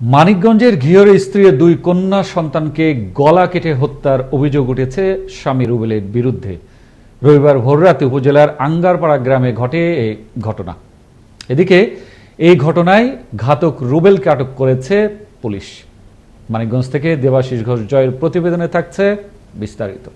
মানিকগঞ্জের ঘিওর স্ত্রী দুই কন্যা সন্তানকে গলা কেটে হত্যার অভিযোগ উঠেছে স্বামী রুবেলের বিরুদ্ধে। রবিবার ভোররাতে উপজেলার আঙ্গারপাড়া গ্রামে ঘটে এই ঘটনা। এদিকে এই ঘটনায় ঘাতক রুবেলকে আটক করেছে পুলিশ। মানিকগঞ্জ থেকে দেবাশিস ঘোষ জয়ের প্রতিবেদনে থাকছে বিস্তারিত।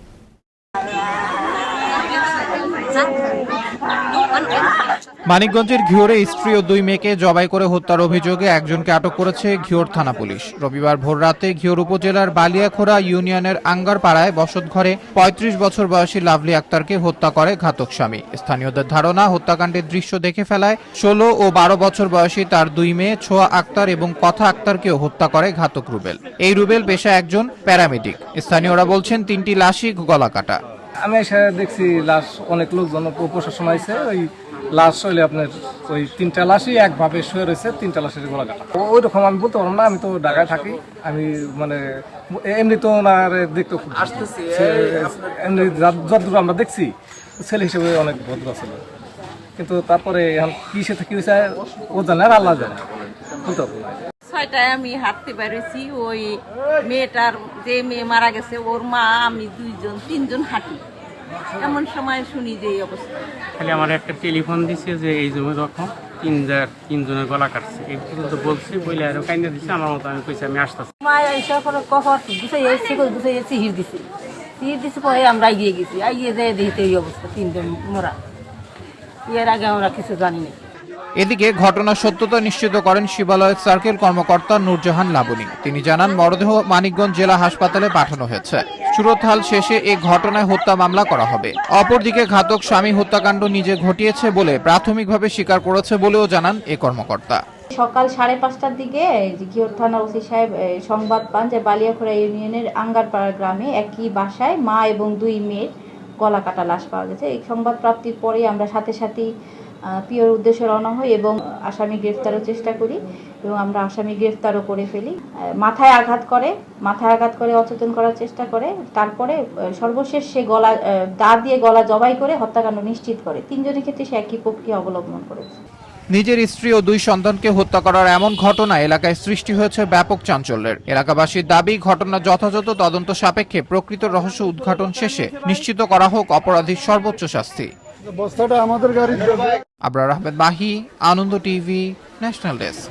মানিকগঞ্জের ঘিওরে স্ত্রী ও দুই মেয়েকে জবাই করে হত্যার অভিযোগে একজনকে আটক করেছে ঘিওর থানা পুলিশ। রবিবার ভোররাতে ঘিওর উপজেলার বালিয়াখোড়া ইউনিয়নের আঙ্গারপাড়ায় বসতঘরে ৩৫ বছর বয়সী লাভলি আক্তারকে হত্যা করে ঘাতক স্বামী। স্থানীয়দের ধারণা, হত্যাকাণ্ডের দৃশ্য দেখে ফেলায় ষোলো ও বারো বছর বয়সী তার দুই মেয়ে ছোয়া আক্তার এবং কথা আক্তারকেও হত্যা করে ঘাতক রুবেল। এই রুবেল পেশা একজন প্যারামেডিক। স্থানীয়রা বলছেন, তিনটি লাশই গলা কাটা আমি এসে দেখছি লাশ অনেক লোকজন প্রশাসন আইছে ওই লাশ হইলে আপনার ওই তিনটা লাশই একভাবে শুয়ে রয়েছে তিনটা লাশের গলা কাটা ওই রকম আমি বলতে পারব না আমি তো ঢাকায় থাকি আমি মানে এমনি তো ওনার দেখতে খুব এমনি যতদূর আমরা দেখছি ছেলে হিসেবে অনেক ভদ্র ছিল। কিন্তু তারপরে এখন কি সে কি হয়েছে ও জানে আর আল্লাহ জানে বলতে পারব না। ছয়টায় আমি হাঁটতে পেরেছি। ওই মেয়েটার যে মেয়ে মারা গেছে ওর মা আমি দুইজন তিনজন হাঁটি। এমন সময় শুনি যে এই অবস্থা। খালি আমার একটা টেলিফোন দিছে যে এই জমি রকম তিনজার তিনজনের গলা কাটছে। এই পর্যন্ত বলছি বলে আরও কাইন্দা দিছে আমার মতো আমি কইছি আমি আসতেছি। মায়া এসে পরে কখন গুছাই এসে করে গুছাই এসে হির দিছে। হির দিছে পরে আমরা এগিয়ে গেছি। এগিয়ে যেয়ে দেখতে এই অবস্থা তিনজন মোরা। এর আগে আমরা কিছু জানি না এদিকে ঘটনার সত্যতা নিশ্চিত করেন শিবালয়ের সার্কেল কর্মকর্তা নূরজাহান লাবণী। তিনি জানান, মরদেহ মানিকগঞ্জ জেলা হাসপাতালে পাঠানো হয়েছে। সুরতহাল শেষে এ ঘটনায় হত্যা মামলা করা হবে। অপরদিকে ঘাতক স্বামী হত্যাকাণ্ড নিজে ঘটিয়েছে বলে প্রাথমিকভাবে স্বীকার করেছে বলেও জানান এ কর্মকর্তা। সকাল সাড়ে পাঁচটার দিকে ঘিওর থানা ওসি সাহেব সংবাদ পান যে বালিয়াখোড়া ইউনিয়নের আঙ্গারপাড়া গ্রামে একই বাসায় মা এবং দুই মেয়ের গলা কাটা লাশ পাওয়া গেছে। এই সংবাদ প্রাপ্তির পরেই আমরা সাথে সাথেই পিওর উদ্দেশ্যে রওনা হই এবং আসামি গ্রেফতারের চেষ্টা করি এবং আমরা আসামি গ্রেফতারও করে ফেলি। মাথায় আঘাত করে, মাথায় আঘাত করে, অচেতন করার চেষ্টা করে। তারপরে সর্বশেষ সে গলা দা দিয়ে গলা জবাই করে হত্যাকাণ্ড নিশ্চিত করে। তিনজনের ক্ষেত্রে সে একই প্রক্রিয়া অবলম্বন করেছে। নিজের স্ত্রী ও দুই সন্তানকে হত্যা করার এমন ঘটনা এলাকায় সৃষ্টি হয়েছে ব্যাপক চাঞ্চল্যের। এলাকাবাসীর দাবি, ঘটনা যথাযথ তদন্ত সাপেক্ষে প্রকৃত রহস্য উদ্ঘাটন শেষে নিশ্চিত করা হোক অপরাধীর সর্বোচ্চ শাস্তি। বস্তাটা আমাদের গাড়ি Abrar Ahmed Mahi Ananda TV national desk.